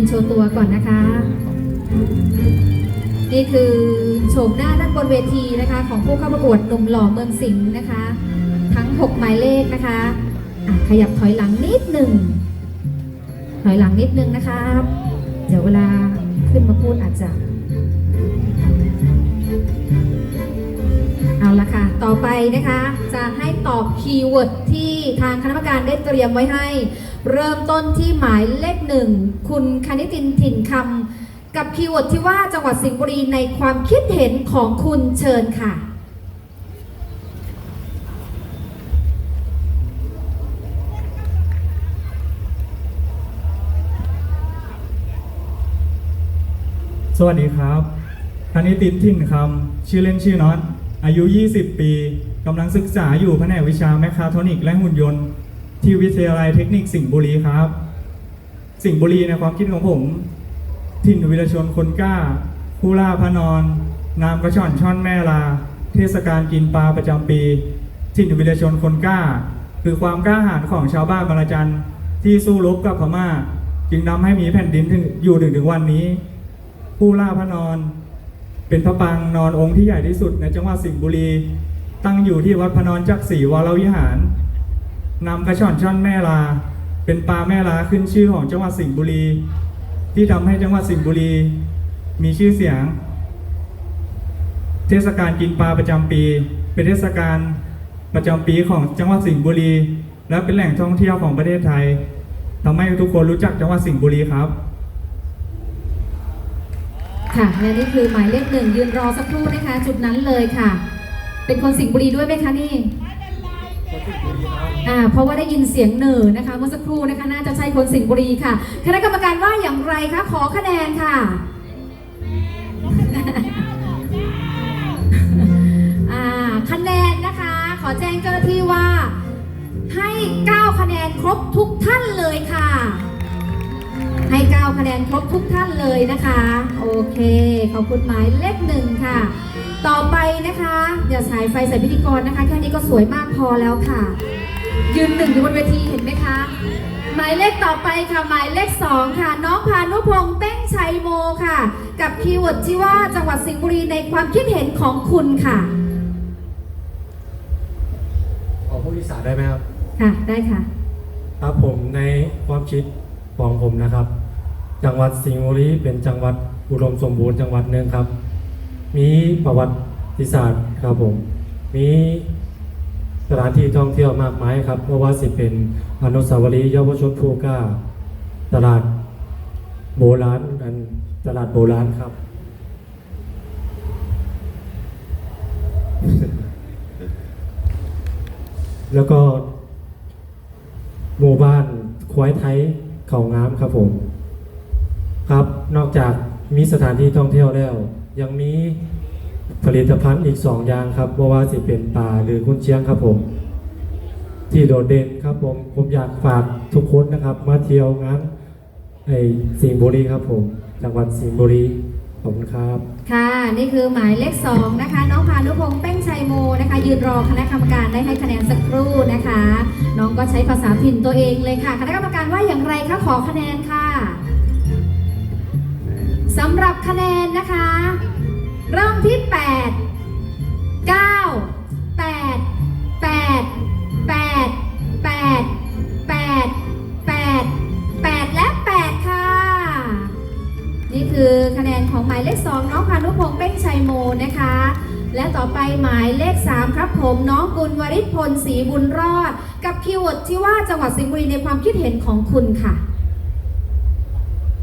นโชว์ตัวก่อนนะคะ นี่คือโฉมหน้าด้านบนเวทีนะคะ ของผู้เข้าประกวดหนุ่มหล่อเมืองสิงห์นะคะ ทั้ง 6 หมายเลขนะคะะขยับถอยหลังนิดหนึ่งถอยหลังนิดนึงนะคะ เดี๋ยวเวลาขึ้นมาพูดอาจจะ นะคะ จะให้ตอบคีย์เวิร์ดที่ทางคณะกรรมการได้เตรียมไว้ให้ เริ่มต้นที่หมายเลขหนึ่งคุณคณิตินถิ่นคำกับคีย์เวิร์ดที่ว่าจังหวัดสิงห์บุรีในความคิดเห็นของคุณเชิญค่ะสวัสดีครับคณิตินทิ่นคำ ชื่อเล่นชื่อน็อต อายุ 20 ปี กำลังศึกษาอยู่แผนกวิชาแมคคาทรอนิกและหุ่นยนต์ ที่วิทยาลัยเทคนิคสิงห์บุรีครับ สิงห์บุรีในความคิดของผม ถิ่นวิรชนคนกล้าผู้ล่าพระนอน นามกระช่อนช่อนแม่ลา เทศกาลกินปลาประจำปี ถิ่นวิรชนคนกล้า คือความกล้าหาญของชาวบ้านบางระจันที่สู้รบกับพม่า จึงนำให้มีแผ่นดินถึงอยู่ถึงถึงวันนี้ ผู้ล่าพระนอน เป็นพระปางนอนองค์ที่ใหญ่ที่สุดในจังหวัดสิงห์บุรี ตั้งอยู่ที่วัดพะนอนจักรีวรวิหารนำกระชอนช่อนแม่ลา เป็นปลาแม่ลาขึ้นชื่อของจังหวัดสิงห์บุรี ที่ทำให้จังหวัดสิงห์บุรี มีชื่อเสียง เทศกาลกินปลาประจำปี เป็นเทศกาลประจำปีของจังหวัดสิงห์บุรี และเป็นแหล่งท่องเที่ยวของประเทศไทยทำให้ทุกคนรู้จักจังหวัดสิงห์บุรีครับค่ะและนี่คือหมายเลขหนึ่งยืนรอสักครู่นะคะ จุดนั้นเลยค่ะ เป็นคนสิงห์บุรีด้วยไหมคะนี่ อ่า เพราะว่าได้ยินเสียงเหน่อนะคะ เมื่อสักครู่นะคะ น่าจะใช่คนสิงห์บุรีค่ะ คณะกรรมการว่าอย่างไรคะ ขอคะแนนค่ะ อ่า คะแนนนะคะ ขอแจ้งเจ้าหน้าที่ว่า ให้ 9 คะแนนครบทุกท่านเลยค่ะ ให้9คะแนนครบทุกท่านเลยนะคะ โอเค ขอบคุณหมายเลขหนึ่งค่ะ ต่อไปนะคะ อย่าฉายไฟใส่พิธีกรนะคะ แค่นี้ก็สวยมากพอแล้วค่ะ ยืนหนึ่งอยู่บนเวทีเห็นไหมคะ หมายเลขต่อไปค่ะ หมายเลขสองค่ะ น้องพานุพงษ์เป้งชัยโมค่ะ กับคีย์เวิร์ดที่ว่าจังหวัดสิงห์บุรีในความคิดเห็นของคุณค่ะขอผู้ที่สามได้ไหมครับ ค่ะ ได้ค่ะ ครับผมในความคิด ของผมนะครับ จังหวัดสิงห์บุรีเป็นจังหวัดอุดมสมบูรณ์จังหวัดหนึ่งครับ มีประวัติศาสตร์ครับผม มีสถานที่ท่องเที่ยวมากมายครับเพราะว่าสิเป็นอนุสาวรีย์เยาวชนผู้กล้า ตลาดโบราณอันตลาดโบราณครับ แล้วก็หมู่บ้านควายไทย เขางามครับผม ครับนอกจากมีสถานที่ท่องเที่ยวแล้ว ยังมีผลิตภัณฑ์อีกสองอย่างครับเพราะว่าสิเป็นป่าหรือกุนเชียงครับผม ที่โดดเด่นครับผม ผมอยากฝากทุกคนนะครับ มาเที่ยวงานไอสิงห์บุรีครับผม จังหวัดสิงห์บุรี อบคุณครับ ค่ะ นี่คือหมายเลขสองนะคะ น้องพานุพงษ์เป้งชัยโมนะคะ ยืนรอคณะกรรมการได้ให้คะแนนสักครู่นะคะ น้องก็ใช้ภาษาถิ่นตัวเองเลยค่ะ คณะกรรมการว่าอย่างไรคะขอคะแนนค่ะสำหรับคะแนนนะคะ เริ่มที่ 8 9 คือคะแนนของหมายเลข2น้องพานุพงษ์เป้งชัยโมนะคะ และต่อไปหมายเลข 3 ครับผม น้องกุลวริศพลศรีบุญรอด กับคีย์เวิร์ดที่ว่าจังหวัดสิงห์บุรีในความคิดเห็นของคุณค่ะ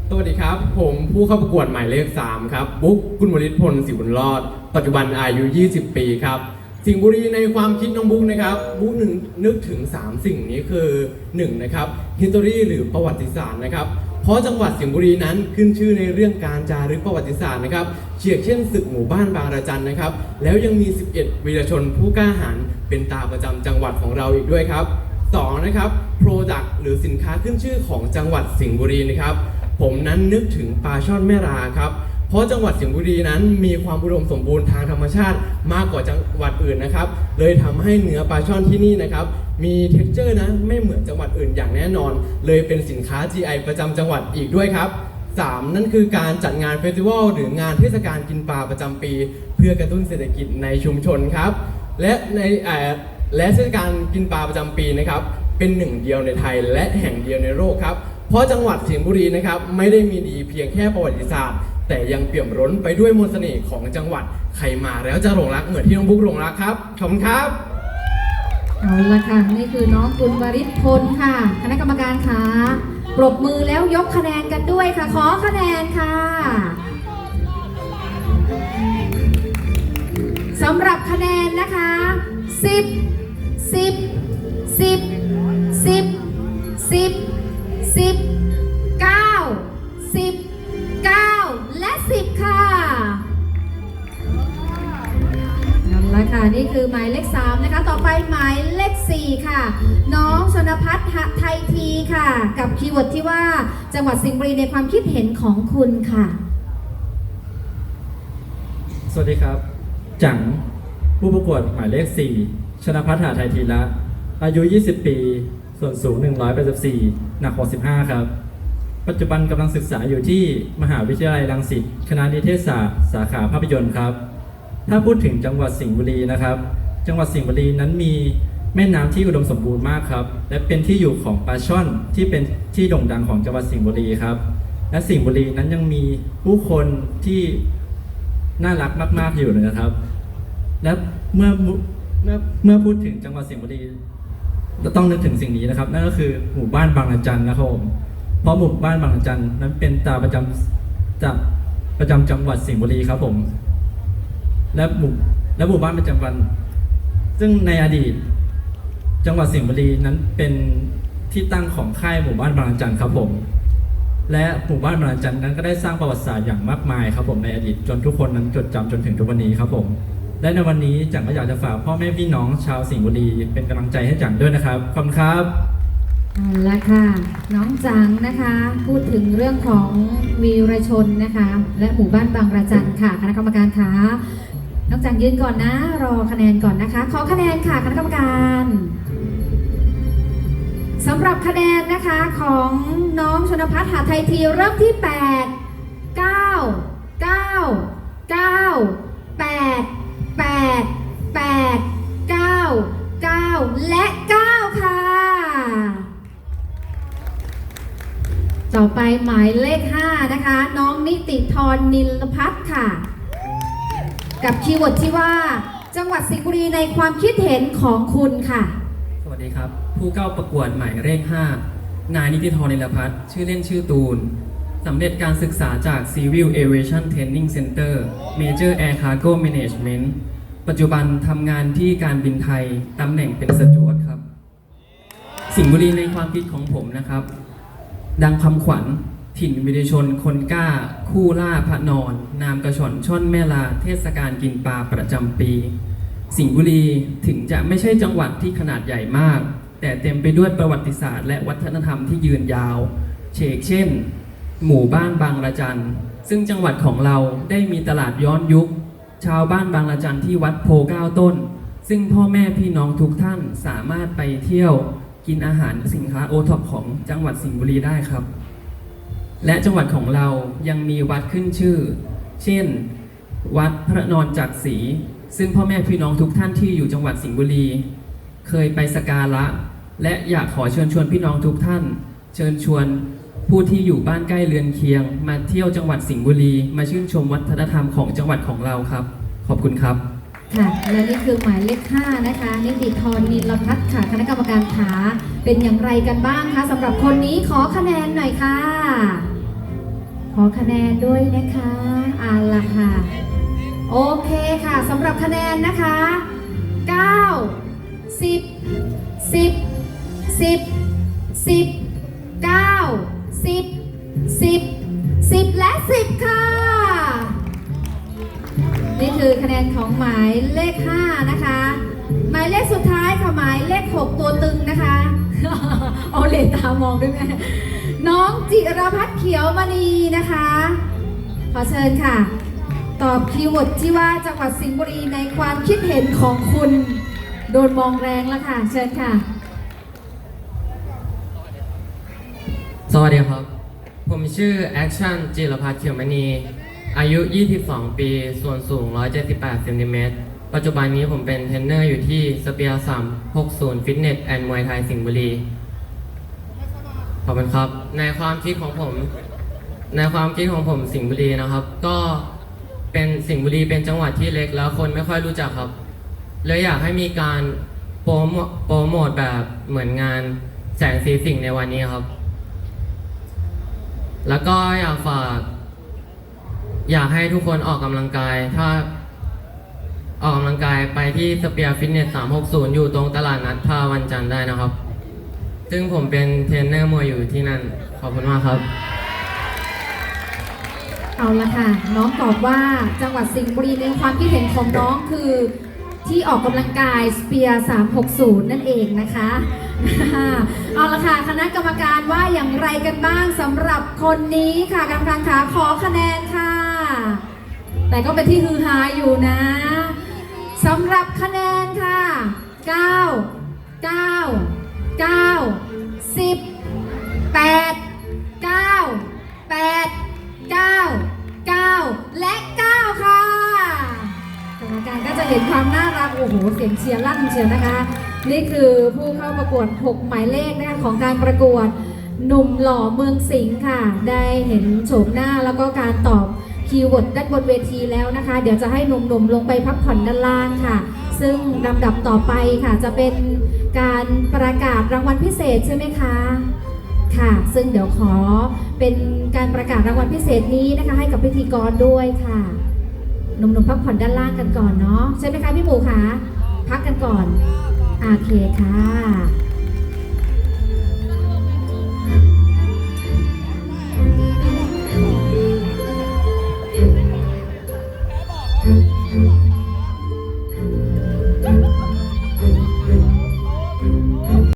สวัสดีครับ ผมผู้เข้าประกวดหมายเลข 3 ครับ บุ๊กคุณวริศพลสิบุญรอด ปัจจุบันอายุ 20 ปีครับสิงห์บุรีในความคิดน้องบุ๊กนะครับบุ๊กหนึ่งนึกถึง 3 สิ่งนี้คือ 1. นะครับ history หรือประวัติศาสตร์นะครับ เพราะจังหวัดสิงห์บุรีนั้นขึ้นชื่อในเรื่องการจารึกประวัติศาสตร์นะครับเฉียกเช่นศึกหมู่บ้านบางระจันนะครับ แล้วยังมี 11 วีรชนผู้กล้าหาญเป็นตาประจำจังหวัดของเราอีกด้วยครับ 2. นะครับโปรเจกต์หรือสินค้าขึ้นชื่อของจังหวัดสิงห์บุรีนะครับ ผมนั้นนึกถึงปลาช่อนแม่ราครับ เพราะจังหวัดสิงห์บุรีนั้นมีความอุดมสมบูรณ์ทางธรรมชาติมากกว่าจังหวัดอื่นนะครับ เลยทำให้เนื้อปลาช่อนที่นี่นะครับ มีเท็กเจอร์นะไม่เหมือนจังหวัดอื่นอย่างแน่นอน เลยเป็นสินค้า GI ประจำจังหวัดอีกด้วยครับ 3 นั่นคือการจัดงานเฟสติวัลหรืองานเทศกาลกินปลาประจำปี เพื่อกระตุ้นเศรษฐกิจในชุมชนครับ และในและเทศกาลกินปลาประจำปีนะครับเป็นหนึ่งเดียวในไทยและแห่งเดียวในโลกครับ เพราะจังหวัดสิงห์บุรีนะครับไม่ได้มีดีเพียงแค่ประวัติศาสตร์ แต่ยังเปี่ยมล้นไปด้วยมนต์เสน่ห์ของจังหวัด ใครมาแล้วจะหลงรักเหมือนที่น้องบุ๊กหลงรักครับ ขอบคุณครับ เอาละค่ะ นี่คือน้องกุลวริศพลค่ะ คณะกรรมการคะปรบมือแล้วยกคะแนนกันด้วยค่ะ ขอคะแนนค่ะสำหรับคะแนนนะคะ 10 10 10 หวัดสิงห์บุรีในความคิดเห็นของคุณค่ะ สวัสดีครับ จังผู้ประกวดหมายเลข 4 ชนะพัฒนาไทยทีละ อายุ 20 ปี ส่วนสูง 184 หนัก 65 ครับ ปัจจุบันกำลังศึกษาอยู่ที่มหาวิทยาลัยรังสิต คณะนิเทศศาสตร์ สาขาภาพยนตร์ครับ ถ้าพูดถึงจังหวัดสิงห์บุรีนะครับ จังหวัดสิงห์บุรีนั้นมี แม่น้ำที่อุดมสมบูรณ์มากครับ และเป็นที่อยู่ของปลาช่อนที่เป็นที่โด่งดังของจังหวัดสิงห์บุรีครับ และสิงห์บุรีนั้นยังมีผู้คนที่น่ารักมาก ๆอยู่เลยนะครับ และเมื่อเมื่อเมื่อพูดถึงจังหวัดสิงห์บุรีเราต้องนึกถึงสิ่งนี้นะครับ นั่นก็คือหมู่บ้านบางระจันนะครับผมเพราะหมู่บ้านบางระจันนั้นเป็นตาประจำจากประจำจังหวัดสิงห์บุรีครับผม และหมู่และหมู่บ้านประจำวัน ซึ่งในอดีต จังหวัดสิงห์บุรีนั้นเป็นที่ตั้งของค่ายหมู่บ้านบางระจันทร์ครับผม และหมู่บ้านบางระจันทร์นั้นก็ได้สร้างประวัติศาสตร์อย่างมากมายครับผมในอดีตจนทุกคนนั้นจดจำจนถึงทุกวันนี้ครับผม และในวันนี้จังก็อยากจะฝากพ่อแม่พี่น้องชาวสิงห์บุรีเป็นกำลังใจให้จังด้วยนะครับขอบคุณครับเอาละค่ะน้องจังนะคะ พูดถึงเรื่องของวีรชนนะคะ และหมู่บ้านบางระจันค่ะคณะกรรมการคะน้องจังยืนก่อนนะ รอคะแนนก่อนนะคะ ขอคะแนนค่ะคณะกรรมการ สำหรับคะแนนนะคะของน้องชนพัฒน์หาไทยทีเริ่มที่ 8 9 9 9 8 8 8 9 9 และ 9 ค่ะ ต่อไปหมายเลข 5 นะคะ น้องนิติธรนิลพัฒน์ค่ะ กับคีย์เวิร์ดที่ว่า จังหวัดสิงห์บุรีในความคิดเห็นของคุณค่ะ สวัสดีครับ ผู้เข้าประกวดหมายเลข5 นายนิติธรนิลพัฒน์ชื่อเล่นชื่อตูน สำเร็จการศึกษาจาก Civil Aviation Training Center Major Air Cargo Management ปัจจุบันทำงานที่การบินไทย ตำแหน่งเป็นสจวตครับ สิงห์บุรีในความคิดของผมนะครับ ดังคำขวัญถิ่นวิรชนคนกล้า คู่ล่าพระนอน นามกระชอนช่อนแม่ลา เทศกาลกินปลาประจำปี สิงห์บุรีถึงจะไม่ใช่จังหวัดที่ขนาดใหญ่มาก แต่เต็มไปด้วยประวัติศาสตร์ และวัฒนธรรมที่ยืนยาวเชกเช่น หมู่บ้านบางระจัน ซึ่งจังหวัดของเราได้มีตลาดย้อนยุค ชาวบ้านบางระจันที่วัดโพเก้าต้น ซึ่งพ่อแม่พี่น้องทุกท่านสามารถไปเที่ยวกินอาหารสินค้าโอท็อปของจังหวัดสิงห์บุรีได้ครับ และจังหวัดของเรายังมีวัดขึ้นชื่อ เช่น วัดพระนอนจักรีซึ่งพ่อแม่พี่น้องทุกท่านที่อยู่จังหวัดสิงห์บุรี เคยไปสการะ และอยากขอเชิญชวนพี่น้องทุกท่าน เชิญชวนผู้ที่อยู่บ้านใกล้เรือนเคียง มาเที่ยวจังหวัดสิงห์บุรี มาชื่นชมวัฒนธรรมของจังหวัดของเราครับ ขอบคุณครับ ค่ะและนี่คือหมายเลข5นะคะนิติธรนิลพัฒน์ค่ะ คณะกรรมการขาเป็นอย่างไรกันบ้างคะสำหรับคนนี้ขอคะแนนหน่อยค่ะ ขอคะแนนด้วยนะคะเอาละค่ะ โอเคค่ะสำหรับคะแนนนะคะ 9 10 10 10 10 9 10 10 10และ10ค่ะ นี่คือคะแนนของหมายเลข5นะคะ หมายเลขสุดท้ายค่ะหมายเลข6ตัวตึงนะคะเอาเลนตามองด้วยไหมน้องจิรพัฒน์เขียวมณีนะคะ ขอเชิญค่ะ ตอบคีย์เวิร์ดที่ว่าจังหวัดสิงห์บุรีในความคิดเห็นของคุณโดนมองแรงแล้วค่ะ เชิญค่ะ สวัสดีครับ ผมชื่อแอคชั่นจิรพัฒน์เขียวมณี อายุ 22 ปี ส่วนสูง 178เซนติเมตร ปัจจุบันนี้ผมเป็นเทรนเนอร์อยู่ที่สเปียร์360 ฟิตเนสแอนด์มวยไทยสิงห์บุรี ขอบคุณครับ ในความคิดของผม ในความคิดของผมสิงห์บุรีนะครับ ก็เป็นสิงห์บุรีเป็นจังหวัดที่เล็กแล้วคนไม่ค่อยรู้จักครับ เลยอยากให้มีการโปรโมโปรโมทแบบเหมือนงานแสงสีสิ่งในวันนี้ครับ แล้วก็อยากฝาก อยากให้ทุกคนออกกำลังกาย ถ้าออกกำลังกายไปที่สเปียร์ฟิตเนส 360 อยู่ตรงตลาดนัดท่าวันจันทร์ได้นะครับ ซึ่งผมเป็นเทรนเนอร์มวยอยู่ที่นั่น ขอบคุณมากครับ เอาละค่ะ น้องตอบว่าจังหวัดสิงห์บุรีในความคิดเห็นของน้องคือ ที่ออกกำลังกายสเปียร์360 นั่นเองนะคะ เอาละค่ะ คณะกรรมการว่าอย่างไรกันบ้างสำหรับคนนี้ค่ะกรรมการขาขอคะแนนค่ะ แต่ก็เป็นที่ฮือฮาอยู่นะสำหรับคะแนนค่ะ 9 9 9 10แปดเก้าแปดเก้าเก้าและเก้าค่ะ กรรมการก็จะเห็นความน่ารักโอ้โหเสียงเชียร์ลั่นเชียวนะคะ นี่คือผู้เข้าประกวด 6 หมายเลขนะคะของการประกวดหนุ่มหล่อเมืองสิงห์ค่ะ ได้เห็นโฉมหน้าแล้วก็การตอบคีย์เวิร์ดด้านบนเวทีแล้วนะคะ เดี๋ยวจะให้หนุ่มๆลงไปพักผ่อนด้านล่างค่ะ ซึ่งลำดับต่อไปค่ะ จะเป็นการประกาศรางวัลพิเศษใช่ไหมคะค่ะ ซึ่งเดี๋ยวขอเป็นการประกาศรางวัลพิเศษนี้นะคะ ให้กับพิธีกรด้วยค่ะ หนุ่มๆพักผ่อนด้านล่างกันก่อนเนาะใช่ไหมคะพี่หมูคะพักกันก่อนโอเคค่ะ